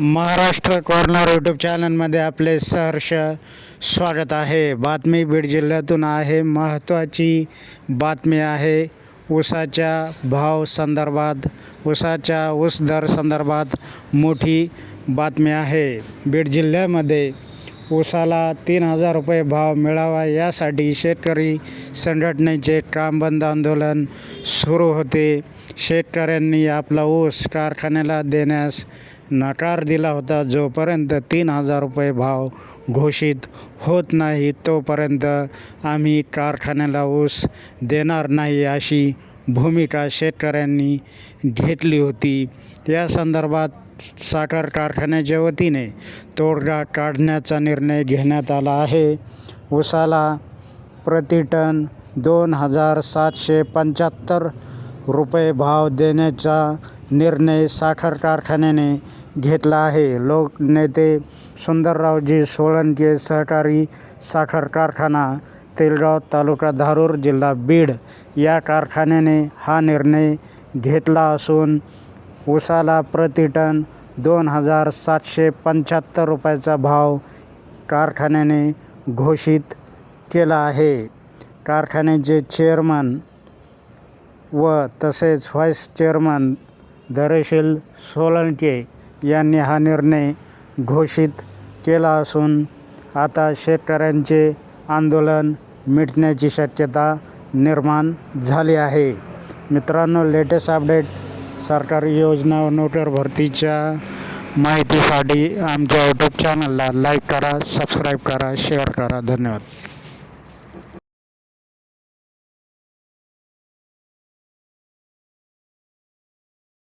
Maharashtra corner YouTube चॅनलमध्ये आपले सहर्ष स्वागत आहे. बातमी बीड जिल्ह्यातून आहे. महत्त्वाची बातमी आहे. ऊसाच्या भाव संदर्भात ऊसाच्या ऊस दर संदर्भात मोठी बातमी आहे. बीड जिल्ह्यामध्ये ऊसाला तीन हजार रुपये भाव मिळावा यासाठी शेतकरी संघटनेचे काम बंद आंदोलन सुरू होते. शेतकऱ्यांनी आपला ऊस कारखान्याला देण्यास नकार दिला होता. जोपर्यंत तीन हजार रुपये भाव घोषित होत नाही तोपर्यंत आम्ही कारखान्याला ऊस देणार नाही अशी भूमिका शेतकऱ्यांनी घेतली होती. या संदर्भात साखर कारखान्याच्या वतीने तोडगा काढण्याचा निर्णय घेण्यात आला आहे. उसाला प्रति टन दोन हजार सातशे पंच्याहत्तर रुपये भाव देण्याचा निर्णय साखर कारखान्याने घेतला आहे. लोकनेते सुंदररावजी सोळंके सहकारी साखर कारखाना तेलगाव तालुका धारूर जिल्हा बीड या कारखान्याने हा निर्णय घेतला असून ऊसाला प्रति टन दोन हजार सातशे पंच्याहत्तर रुपयाचा भाव कारखान्याने घोषित केला आहे. कारखान्याचे चेअरमन व तसेच व्हाईस चेअरमन दरेशील सोलंके यांनी हा निर्णय घोषित केला असून आता शेतकऱ्यांचे आंदोलन मिटण्याची शक्यता निर्माण झाली आहे. मित्रांनो लेटेस्ट अपडेट सरकारी योजना व नोकर भरतीच्या माहितीसाठी आमच्या यूट्यूब चॅनलला लाईक करा सबस्क्राईब करा शेअर करा. धन्यवाद.